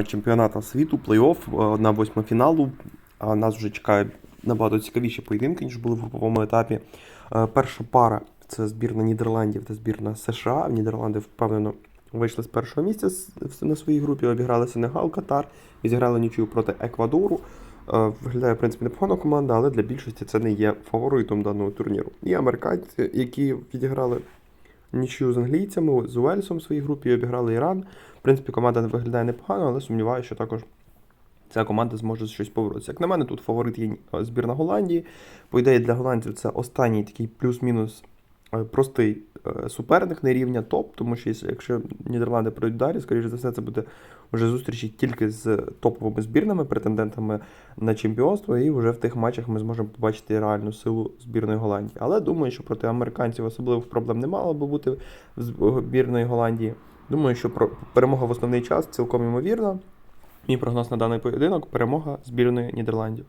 Чемпіонату світу, плей-офф, на восьма фіналу. А Нас вже чекає набагато цікавіші поєдинки, ніж були в груповому етапі. Е, Перша пара це збірна Нідерландів та збірна США. Нідерланди впевнено вийшли з першого місця на своїй групі, обіграли Сенегал, Катар і зіграли нічию проти Еквадору. Е, Виглядає, в принципі, непогана команда, але для більшості це не є фаворитом даного турніру. І американці, які відіграли нічию з англійцями, з Уельсом в своїй групі і обіграли Іран. В принципі, команда виглядає непогано, але сумніваюся, що також ця команда зможе щось повернутися. Як на мене, тут фаворит є е, збірна Голландії. По ідеї, для голландців це останній такий плюс-мінус простий е, суперник не рівня топ, тому що якщо- Нідерланди пройдуть далі, скоріше за все, це буде вже зустрічі тільки з топовими збірними, претендентами на чемпіонство, і вже в тих матчах ми зможемо побачити реальну силу збірної Голландії. Але думаю, що проти американців особливих проблем не мало би бути в збірної Голландії. Думаю, що перемога в основний час цілком ймовірна. Мій прогноз на даний поєдинок перемога збірної Нідерландів.